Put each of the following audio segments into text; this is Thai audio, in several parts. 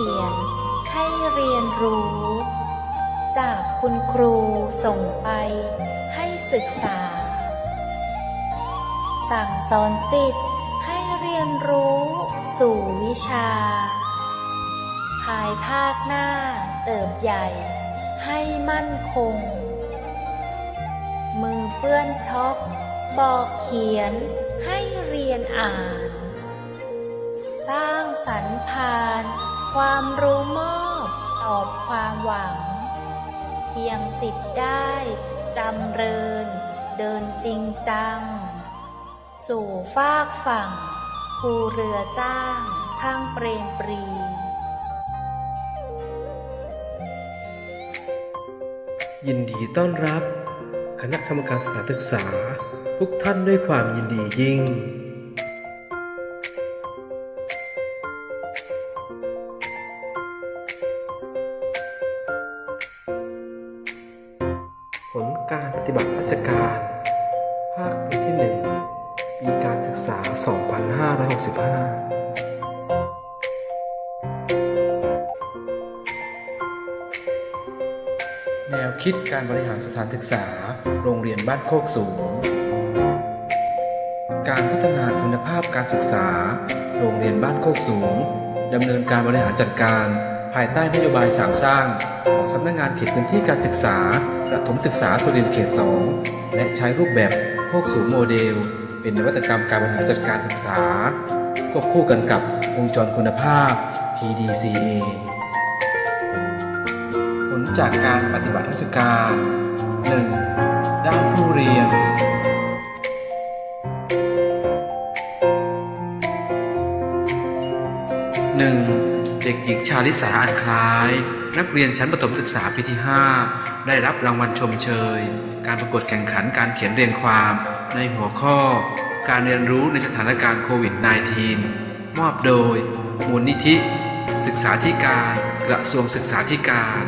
ขียนให้เรียนรู้ จากคุณครูส่งไปให้ศึกษา สั่งสอนสิทธิ์ให้เรียนรู้สู่วิชา ภายภาคหน้าเติบใหญ่ให้มั่นคง มือเปื้อนช็อกบอกเขียนให้เรียนอ่าน สร้างสรรพาน ความรู้มอบตอบความหวัง เพียงสิบได้จำเริญ เดินจริงจัง สู่ฟากฝั่งภูเรือจ้าง ช่างเปรมปรียินดีต้อนรับ คณะกรรมการสถานศึกษา ทุกท่านด้วยความยินดียิ่ง ผลการปฏิบัติราชการ ภาคปีที่ 1 ปีการศึกษา 2565แนวคิดการบริหารสถานศึกษา โรงเรียนบ้านโคกสูง การพัฒนาคุณภาพการศึกษา โรงเรียนบ้านโคกสูงดำเนินการบริหารจัดการ ภายใต้นโยบายสามสร้าง ของสำนักงานเขตพื้นที่การศึกษาประถมศึกษาสุรินทร์เขต 2 และใช้รูปแบบโคกสูงโมเดล เป็นนวัตกรรมการบริหารจัดการศึกษาควบคู่กันกับวงจรคุณภาพ PDCA ผลจากการปฏิบัติราชการ 1. ด้านผู้เรียน 1. เด็กหญิงชาลิสาอันคล้าย นักเรียนชั้นประถมศึกษาปีที่ 5 ได้รับรางวัลชมเชย การประกวดแข่งขันการเขียนเรียงความ ในหัวข้อ การเรียนรู้ในสถานการณ์โควิด -19 มอบโดย มูลนิธิ ศึกษาธิการกระทรวงศึกษาธิการ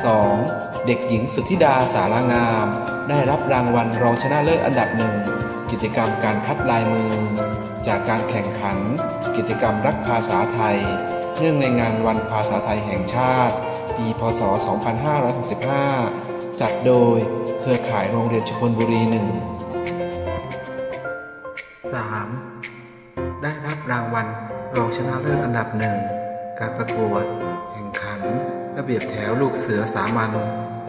2. เด็กหญิงสุธิดาสารางาม ได้รับรางวัลรองชนะเลิศอันดับหนึ่งกิจกรรมการคัดลายมือ จากการแข่งขัน กิจกรรมรักภาษาไทย เนื่องในงานวันภาษาไทยแห่งชาติ ปีพศ 2565 จัดโดยเครือข่ายโรงเรียนชุมพลบุรีหนึ่ง 3. ได้รับรางวัลรองชนะเลิศอันดับหนึ่ง การประกวดแข่งขัน ระเบียบแถวลูกเสือสามัญ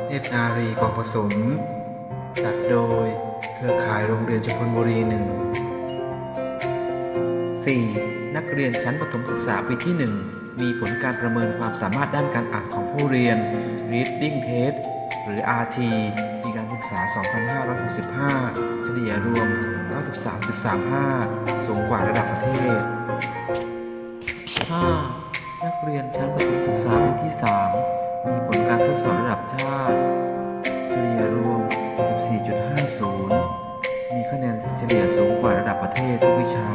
เนตรนารีกองผสม จัดโดยเครือข่ายโรงเรียนชุมพลบุรีหนึ่ง 4. นักเรียนชั้นประถมศึกษาปีที่ 1 มีผลการประเมินความสามารถด้านการอ่านของผู้เรียน Reading Test หรือ RT ปีการศึกษา 2565 เฉลี่ยรวม 93.35 สูงกว่าระดับประเทศ 5. นักเรียนชั้นประถมศึกษาปีที่ 3 มีผลการทดสอบระดับชาติ เฉลี่ยรวม 84.50 มีคะแนนเฉลี่ยสูงกว่าระดับประเทศทุกวิชา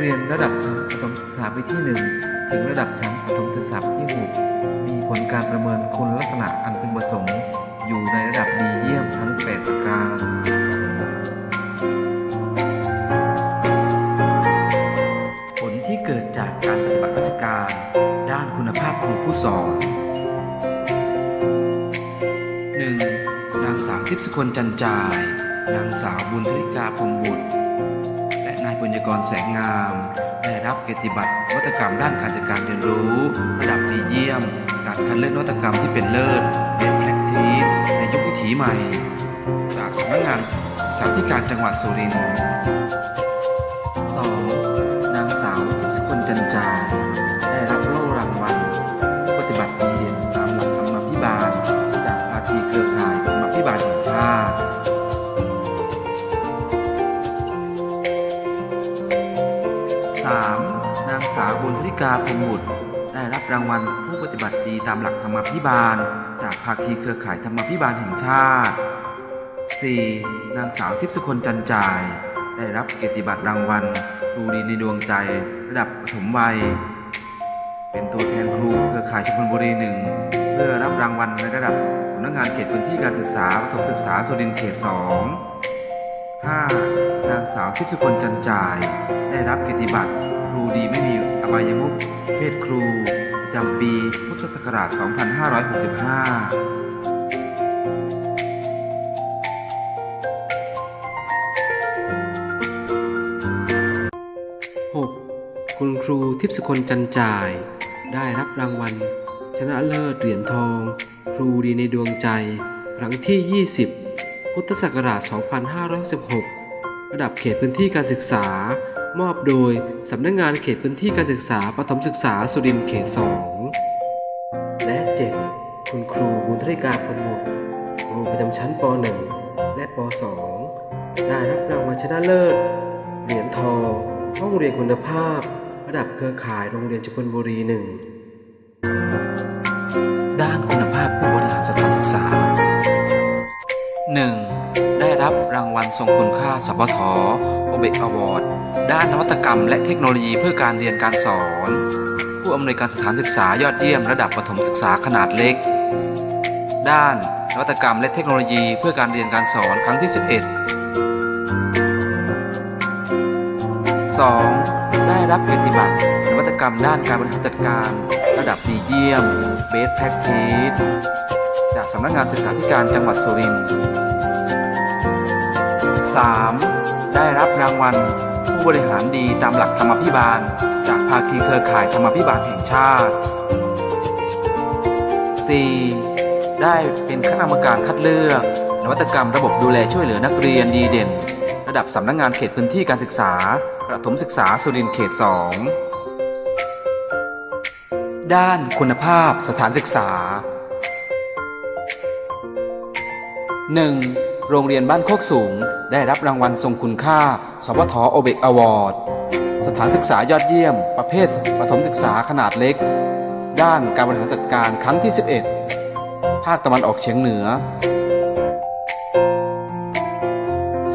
เรียนระดับชั้นประถมศึกษาปีที่ 1 ถึงระดับชั้นประถมศึกษาปีที่ 6 มีผลการประเมินคุณลักษณะอันพึงประสงค์ อยู่ในระดับดีเยี่ยมทั้ง 8 ประการผลที่เกิดจากการปฏิบัติราชการ ด้านคุณภาพครูผู้สอน 1. นางสาวทิพย์สกลจันจาย นางสาวบุญธริกาพรมบุตรายปุญญกรแสงงาม ได้รับเกียรติบัตรนวัตกรรมด้านการจัดการเรียนรู้ ระดับดีเยี่ยม การคัดเลือกนวัตกรรมที่เป็นเลิศเป็นแพลทีสในยุควิถีใหม่ จากสำนักงานศึกษาธิการจังหวัดสุรินทร์ 2. นางสาวสกลจันจาย นางสาวบุญธริกาพรหมบุตรได้รับรางวัลผู้ปฏิบัติดีตามหลักธรรมาภิบาล จากภาคีเครือข่ายธรรมาภิบาลแห่งชาติ 4. นางสาวทิพสุคนจันจ่าย ได้รับเกียรติบัตรรางวัลครูดีในดวงใจระดับปฐมวัย เป็นตัวแทนครูเครือข่ายชุมพลบุรีหนึ่งเพื่อรับรางวัลในระดับสำนักงานเขตพื้นที่การศึกษาประถมศึกษาสุรินทร์เขต 2 5. นางสาวทิพสุคนจันจ่าย ได้รับเกียรติบัตร ครูดีไม่มีอบายมุขเพศครูประจำปีพุทธศักราช 2565คุณครูทิพสุคนจันจ่าย ได้รับรางวัล ชนะเลิศเหรียญทอง ครูดีในดวงใจ ครั้งที่ 20 พุทธศักราช 2516 ระดับเขตพื้นที่การศึกษา มอบโดยสำนักงงานเขตพื้นที่การศึกษาประถมศึกษาสุรินทร์เขต 2 และ 7. คุณครูบุญธริกาประมุขครูประจำชั้นป .1 และป .2 ได้รับรางวัลชนะเลิศ เหรียญทองห้องเรียนคุณภาพ ระดับเครือข่ายโรงเรียนชุมพลบุรีหนึ่งด้านคุณภาพผู้บริหารสถานศึกษา 1. ได้รับรางวัลทรงคุณค่าสพทโอเบกอวอร์ด ด้านนวัตกรรม และเทคโนโลยีเพื่อการเรียนการสอน ผู้อำนวยการสถานศึกษายอดเยี่ยมระดับประถมศึกษาขนาดเล็ก ด้านนวัตกรรมและเทคโนโลยีเพื่อการเรียนการสอนครั้งที่ 11 2. ได้รับเกียรติบัตรนวัตกรรมด้านการบริหารจัดการ ระดับดีเยี่ยม Best Practice จากสำนักงานศึกษาธิการจังหวัดสุรินทร์ 3. ได้รับรางวัล ผู้บริหารดีตามหลักธรรมาภิบาล จากภาคีเครือข่ายธรรมาภิบาลแห่งชาติ 4. ได้เป็นคณะกรรมการคัดเลือก นวัตกรรมระบบดูแลช่วยเหลือนักเรียนดีเด่น ระดับสำนักงานเขตพื้นที่การศึกษา ประถมศึกษาสุรินทร์เขต 2 ด้านคุณภาพสถานศึกษา 1. โรงเรียนบ้านโคกสูง ได้รับรางวัลทรงคุณค่า สพทโอเบกอวอร์ด สถานศึกษายอดเยี่ยม ประเภทประถมศึกษาขนาดเล็ก ด้านการบริหารจัดการครั้งที่ 11 ภาคตะวันออกเฉียงเหนือ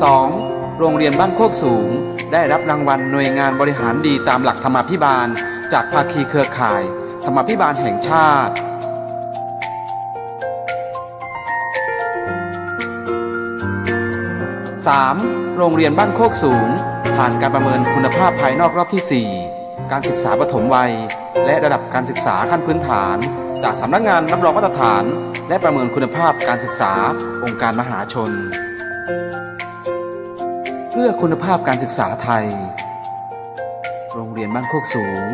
2. โรงเรียนบ้านโคกสูง ได้รับรางวัลหน่วยงานบริหารดีตามหลักธรรมาภิบาล จากภาคีเครือข่าย ธรรมาภิบาลแห่งชาติ 3. โรงเรียนบ้านโคกสูงผ่านการประเมินคุณภาพภายนอกรอบที่ 4 การศึกษาปฐมวัย และระดับการศึกษาขั้นพื้นฐาน จากสำนักงานรับรองมาตรฐาน และประเมินคุณภาพการศึกษาองค์การมหาชน เพื่อคุณภาพการศึกษาไทย โรงเรียนบ้านโคกสูง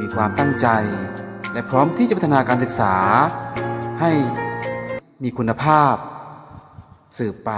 มีความตั้งใจ และพร้อมที่จะพัฒนาการศึกษา ให้มีคุณภาพ สืบไป